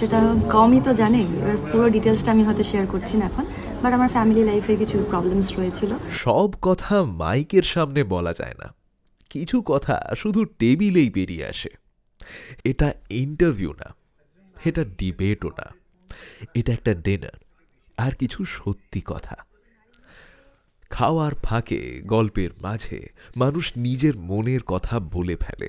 সেটা কমই তো জানে এবার পুরো ডিটেলসটা আমি হয়তো শেয়ার করছি না এখন বাট আমার ফ্যামিলি লাইফে কিছু প্রবলেমস রয়েছিল। সব কথা মাইকের সামনে বলা যায় না। কিছু কথা শুধু টেবিলেই বেরিয়ে আসে। এটা ইন্টারভিউ না, এটা ডিবেটও না। এটা একটা ডিনার আর কিছু সত্যি কথা। খাওয়ার ফাঁকে, গল্পের মাঝে মানুষ নিজের মনের কথা বলে ফেলে।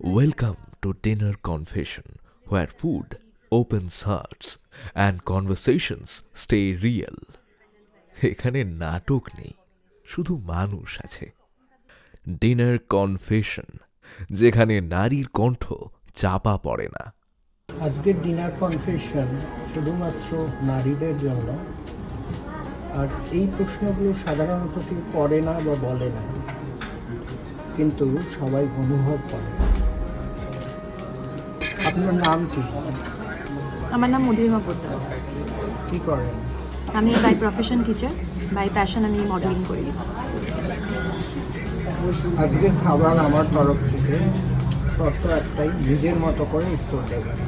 Welcome to dinner confession where food opens hearts and conversations stay real এখানে নাটক নেই, শুধু মানুষ আছে। ডিনার কনফেশন যেখানে নারীর কণ্ঠ চাপা পড়ে না। আজকের ডিনার কনফেশন শুধুমাত্র নারীদের জন্য। আর এই প্রশ্নগুলো সাধারণত কেউ করে না বা বলে না। কিন্তু সবাই অনুভব করে। আপনার নাম কি? আমার নাম মধুরিমা পোদ্দার। কি করেন? আমি by profession teacher by passion আমি মডেলিং করি। আজকের খাবার আমার তরফ থেকে শর্ত একটাই নিজের মতো করে উত্তর দেবেন।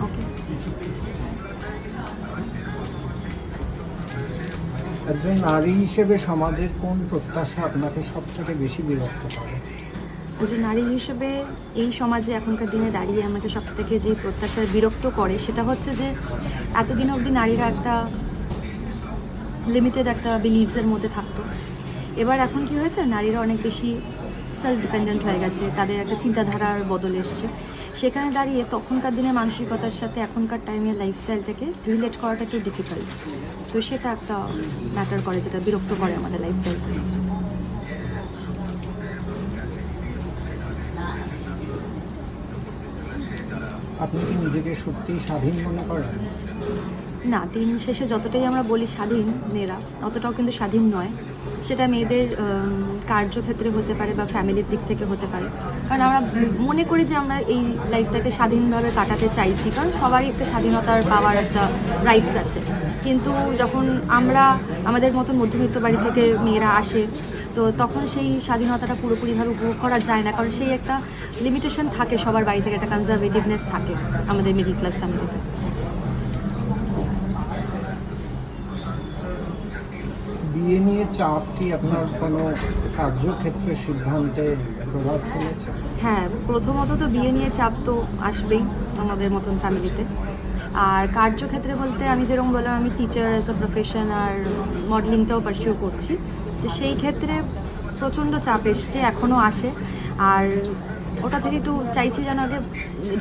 একজন নারী হিসেবে সমাজের কোন প্রত্যাশা আপনাকে সব থেকে বেশি বিরক্ত করে? একজন নারী হিসেবে এই সমাজে এখনকার দিনে দাঁড়িয়ে আমাকে সব থেকে যে প্রত্যাশার বিরক্ত করে, সেটা হচ্ছে যে এতদিন অবধি নারীরা একটা লিমিটেড একটা বিলিভসের মধ্যে থাকতো। এবার এখন কি হয়েছে? নারীরা অনেক বেশি সেলফ ডিপেন্ডেন্ট হয়ে গেছে, তাদের একটা চিন্তাধারার বদল এসছে। সেখানে দাঁড়িয়ে তখনকার দিনের মানসিকতার সাথে এখনকার টাইমের লাইফস্টাইলটাকে রিলেট করাটা একটু ডিফিকাল্ট তো সেটা একটা ম্যাটার করে, যেটা বিরক্ত করে আমাদের লাইফস্টাইলকে আপনি কি নিজেকে সত্যিই স্বাধীন মনে করেন? না, দিন শেষে যতটাই আমরা বলি স্বাধীন, মেয়েরা, অতটাও কিন্তু স্বাধীন নয়। সেটা মেয়েদের কার্যক্ষেত্রে হতে পারে বা ফ্যামিলির দিক থেকে হতে পারে। কারণ আমরা মনে করি যে আমরা এই লাইফটাকে স্বাধীনভাবে কাটাতে চাইছি, কারণ সবারই একটা স্বাধীনতার পাওয়ার একটা রাইটস আছে। কিন্তু যখন আমরা আমাদের মতো মধ্যবিত্ত বাড়ি থেকে মেয়েরা আসে তো তখন সেই স্বাধীনতাটা পুরোপুরিভাবে উপভোগ করা যায় না কারণ সেই একটা লিমিটেশন থাকে সবার বাড়ি থেকে একটা কনজারভেটিভনেস থাকে আমাদের মিডিল ক্লাস ফ্যামিলিতে বিয়ে নিয়ে চাপ কি আপনার কোনো কার্যক্ষেত্রে সিদ্ধান্তে প্রভাব ফেলেছে? হ্যাঁ প্রথমত তো বিয়ে নিয়ে চাপ তো আসবেই আমাদের মতন ফ্যামিলিতে আর কার্যক্ষেত্রে বলতে আমি যেরকম বললাম, আমি টিচার অ্যাজ আ প্রফেশন আর মডেলিংটাও পারসিউ করছি। তো সেই ক্ষেত্রে প্রচণ্ড চাপ এসছে এখনও আসে। আর ওটা থেকে একটু চাইছি যেন আগে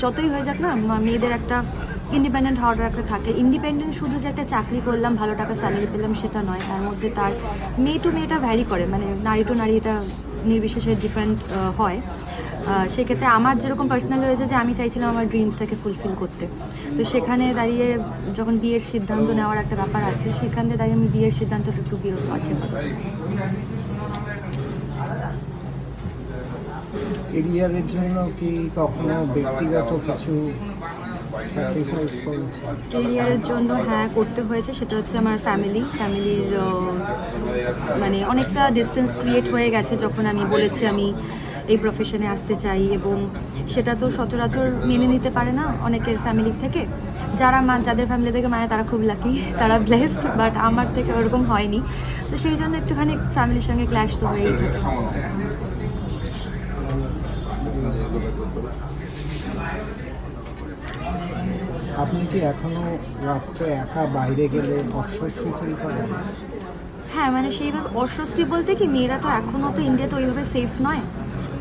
যতই হয়ে যাক না, মেয়েদের একটা ইন্ডিপেন্ডেন্ট হওয়ার একটা থাকে। ইন্ডিপেন্ডেন্ট শুধু যে একটা চাকরি করলাম, ভালো টাকা স্যালারি পেলাম, সেটা নয়। তার মধ্যে তার মেয়ে টু মেয়েটা ভ্যারি করে। মানে নারী টু নারী এটা নির্বিশেষে ডিফারেন্ট হয়। সেক্ষেত্রে আমার যেরকম পার্সোনাল হয়েছে যে আমি চাইছিলাম আমার ড্রিমসটাকে ফুলফিল করতে। তো সেখানে দাঁড়িয়ে যখন বিয়ের সিদ্ধান্ত নেওয়ার একটা ব্যাপার আছে সেখানে দাঁড়িয়ে আমি বিয়ের সিদ্ধান্তটা একটু বিরত আছে কেরিয়ারের জন্য কি কখনো ব্যক্তিগত কিছু কেরিয়ারের জন্য হ্যাঁ করতে হয়েছে। সেটা হচ্ছে আমার ফ্যামিলি ফ্যামিলির মানে অনেকটা ডিস্টেন্স ক্রিয়েট হয়ে গেছে যখন আমি বলেছি আমি এই প্রফেশনে আসতে চাই এবং সেটা তো সচরাচর মেনে নিতে পারে না অনেকের ফ্যামিলি থেকে। যারা মা যাদের ফ্যামিলি থেকে মানে তারা খুব লাকি তারা ব্লেসড বাট আমার থেকে ওরকম হয়নি। তো সেই জন্য একটুখানি ফ্যামিলির সঙ্গে ক্ল্যাশ তো হয়েই থাকে। আপনি কি এখনও রাত্রে একা বাইরে গেলে অস্বস্তি ফিল করেন? হ্যাঁ মানে সেইভাবে অস্বস্তি বলতে কি মেয়েরা তো এখনও তো ইন্ডিয়া তো ওইভাবে সেফ নয়।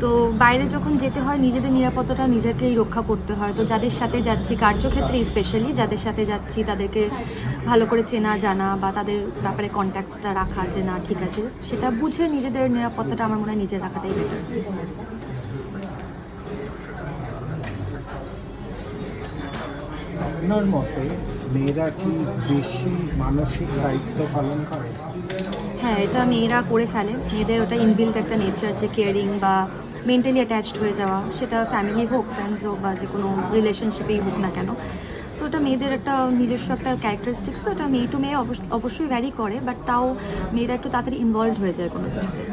তো বাইরে যখন যেতে হয় নিজেদের নিরাপত্তাটা নিজেকেই রক্ষা করতে হয়। তো যাদের সাথে যাচ্ছি কার্যক্ষেত্রে স্পেশালি যাদের সাথে যাচ্ছি তাদেরকে ভালো করে চেনা জানা বা তাদের ব্যাপারে কন্ট্যাক্টসটা রাখা যে না ঠিক আছে সেটা বুঝে নিজেদের নিরাপত্তাটা আমার মনে হয় নিজে রাখাটাই বেটার আপনার মতে মেয়েরা কি বেশি মানসিক দায়িত্ব পালন করে? হ্যাঁ এটা মেয়েরা করে ফেলে। মেয়েদের ওটা ইনবিল্ট একটা নেচার যে কেয়ারিং বা মেন্টালি অ্যাটাচড হয়ে যাওয়া সেটা ফ্যামিলি হোক ফ্রেন্ডস হোক বা যে কোনো রিলেশনশিপেই হোক না কেন। তো ওটা মেয়েদের একটা নিজস্ব একটা ক্যারেক্টারিস্টিক্স তো এটা মেয়ে টু মেয়ে অবশ্য- অবশ্যই ভ্যারি করে বাট তাও মেয়েরা একটু তাড়াতাড়ি ইনভলভ হয়ে যায় কোনো কিছুতে।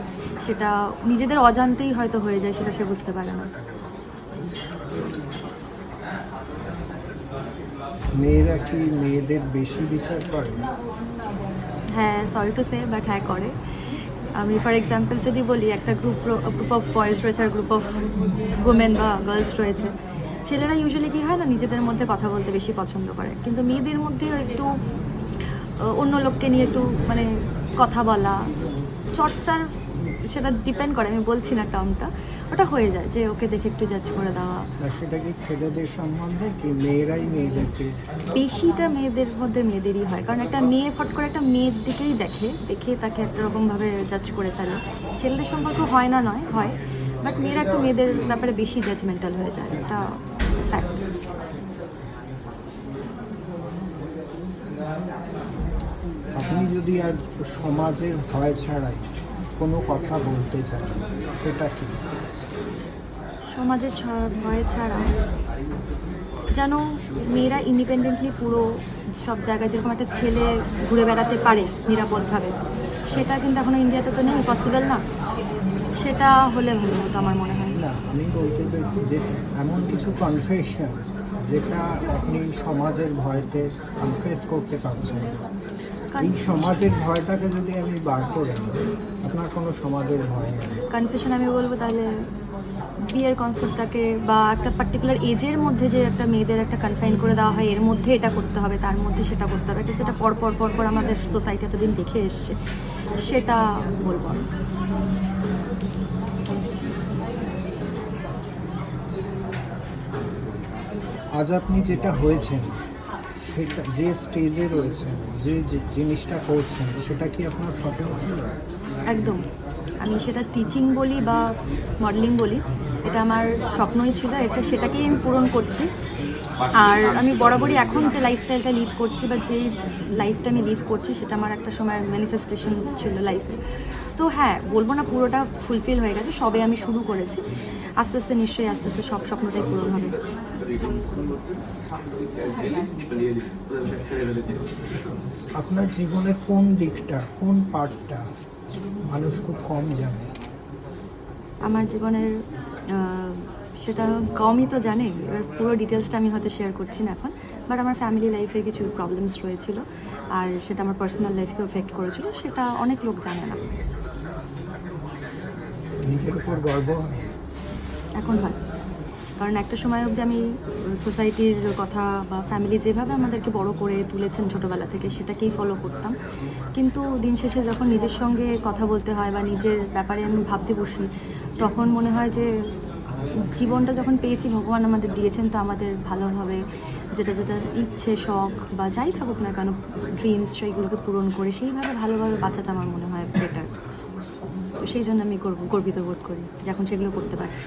সেটা নিজেদের অজান্তেই হয়তো হয়ে যায় সেটা সে বুঝতে পারে না। মেয়েরা কি মেয়েদের বেশি বিচার করে? হ্যাঁ সরি টু সে বাট হ্যাঁ করে। আমি ফর এক্সাম্পল যদি বলি একটা গ্রুপ গ্রুপ অফ বয়েজ রয়েছে আর গ্রুপ অফ উমেন বা গার্লস রয়েছে, ছেলেরা ইউজুয়ালি কী হয় না, নিজেদের মধ্যে কথা বলতে বেশি পছন্দ করে। কিন্তু মেয়েদের মধ্যে একটু অন্য লোককে নিয়ে একটু মানে কথা বলা, চর্চার, সেটা ডিপেন্ড করে, আমি বলছি না টার্মটা ওটা হয়ে যায় যে ওকে দেখে একটু জাজ করে দেওয়া। সেটা কি ছেলেদের সম্বন্ধে কি মেয়েরাই মেয়েদেরকে? বেশিটা মেয়েদের মধ্যে মেয়েদেরই হয়। কারণ একটা মেয়ে ফট করে একটা মেয়ের দিকেই দেখে দেখে তাকে একটা রকমভাবে জাজ করে ফেলে। ছেলেদের সম্পর্ক হয় না নয় হয়। বাট মেয়েরা একটু মেয়েদের ব্যাপারে বেশি জাজমেন্টাল হয়ে যায়। এটা ফ্যাক্ট আপনি যদি আজ সমাজের ভয় ছাড়াই কোনো কথা বলতে চান সেটা কি? সমাজের ভয় ছাড়া যেন মেয়েরা ইন্ডিপেন্ডেন্টলি পুরো সব জায়গায় যেরকম একটা ছেলে ঘুরে বেড়াতে পারে নিরাপদভাবে সেটা কিন্তু এখনও ইন্ডিয়াতে তো নেই পসিবল না। সেটা হলে ভালো হতো আমার মনে হয়। না আমি বলতে চাইছি যে এমন কিছু কনফেশন যেটা আপনি সমাজের ভয়তে কনফেস করতে পারছেন। এই সমাজের ভয়টাকে যদি আমি বার করে নিই আপনার কোনো সমাজের ভয় নেই। কনফিউশন আমি বলব তাহলে বিয়ের কনসেপ্টটাকে বা একটা পার্টিকুলার এজের মধ্যে যে একটা মেয়েদের একটা কনফাইন করে দেওয়া হয় এর মধ্যে এটা করতে হবে তার মধ্যে সেটা করতে হবে এটা যেটা পর পর পর পর আমাদের সোসাইটি এতদিন দেখে এসছে সেটা বলব আমি। আজ আপনি যেটা হয়েছেন সেটা যে স্টেজে রয়েছেন যে যে জিনিসটা করছেন সেটা কি আপনার স্বপ্ন ছিল একদম। আমি সেটা টিচিং বলি বা মডেলিং বলি। এটা আমার স্বপ্নই ছিল এটা সেটাকেই আমি পূরণ করছি। আর আমি বরাবরই এখন যে লাইফস্টাইলটা লিড করছি বা যে লাইফটা আমি লিভ করছি সেটা আমার একটা সময় ম্যানিফেস্টেশন ছিল লাইফে তো হ্যাঁ বলব না পুরোটা ফুলফিল হয়ে গেছে সবে আমি শুরু করেছি। আস্তে আস্তে নিশ্চয়ই আস্তে আস্তে সব স্বপ্নটাই পূরণ হবে। আপনার জীবনের কোন দিকটা কোন পার্টটা মানুষ খুব কম জানে? আমার জীবনের সেটা কমই তো জানে এবার পুরো ডিটেলসটা আমি হয়তো শেয়ার করছি না এখন বাট আমার ফ্যামিলি লাইফে কিছু প্রবলেমস রয়েছিল আর সেটা আমার পার্সোনাল লাইফকে এফেক্ট করেছিল সেটা অনেক লোক জানে না। এখন হয়। কারণ একটা সময় অবধি আমি সোসাইটির কথা বা ফ্যামিলি যেভাবে আমাদেরকে বড় করে তুলেছেন ছোটোবেলা থেকে, সেটাকেই ফলো করতাম। কিন্তু দিন শেষে যখন নিজের সঙ্গে কথা বলতে হয় বা নিজের ব্যাপারে আমি ভাবতে বসি, তখন মনে হয় যে জীবনটা যখন পেয়েছি, ভগবান আমাদের দিয়েছেন, তো আমাদের ভালোভাবে যেটা যেটা ইচ্ছে, শখ বা যাই থাকুক না কেন ড্রিমস সেইগুলোকে পূরণ করে, সেইভাবে ভালোভাবে বাঁচাটা আমার মনে হয় বেটার তো সেই জন্য আমি গর্ব, গর্বিত বোধ করি যখন সেগুলো করতে পারছি।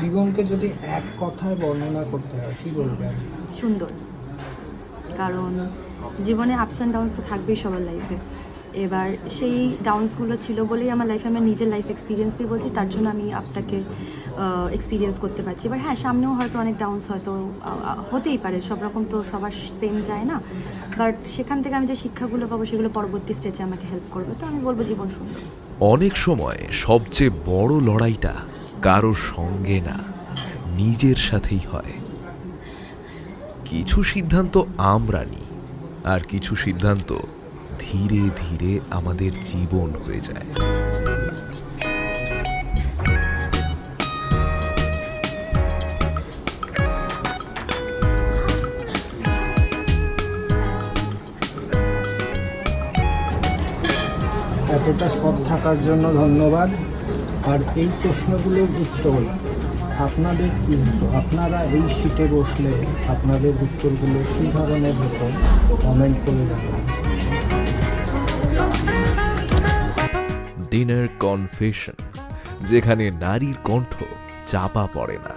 জীবনকে যদি এক কথায় বর্ণনা করতে হয় কি বলবেন? সুন্দর। কারণ জীবনে আপস অ্যান্ড ডাউনস তো থাকবেই সবার লাইফে এবার সেই ডাউনসগুলো ছিল বলেই আমার লাইফে আমার নিজের লাইফ এক্সপিরিয়েন্স দিয়ে বলছি তার জন্য আমি আপনাকে এক্সপিরিয়েন্স করতে পারছি। এবার হ্যাঁ সামনেও হয়তো অনেক ডাউনস হয়তো হতেই পারে সব রকম তো সবার সেম যায় না। বাট সেখান থেকে আমি যে শিক্ষাগুলো পাবো সেগুলো পরবর্তী স্টেজে আমাকে হেল্প করবে। তো আমি বলব জীবন সুন্দর। অনেক সময় সবচেয়ে বড় লড়াইটা কারও সঙ্গে না, নিজের সাথেই হয়। কিছু সিদ্ধান্ত আমরা নিই, আর কিছু সিদ্ধান্ত ধীরে ধীরে আমাদের জীবন হয়ে যায়। এতটা সৎ থাকার জন্য ধন্যবাদ। আর এই প্রশ্নগুলোর উত্তর আপনাদের আপনারা এই সিটে বসলে আপনাদের উত্তরগুলো কী ধরনের হতো কমেন্ট করে রাখুন ডিনার কনফেশন যেখানে নারীর কণ্ঠ চাপা পড়ে না।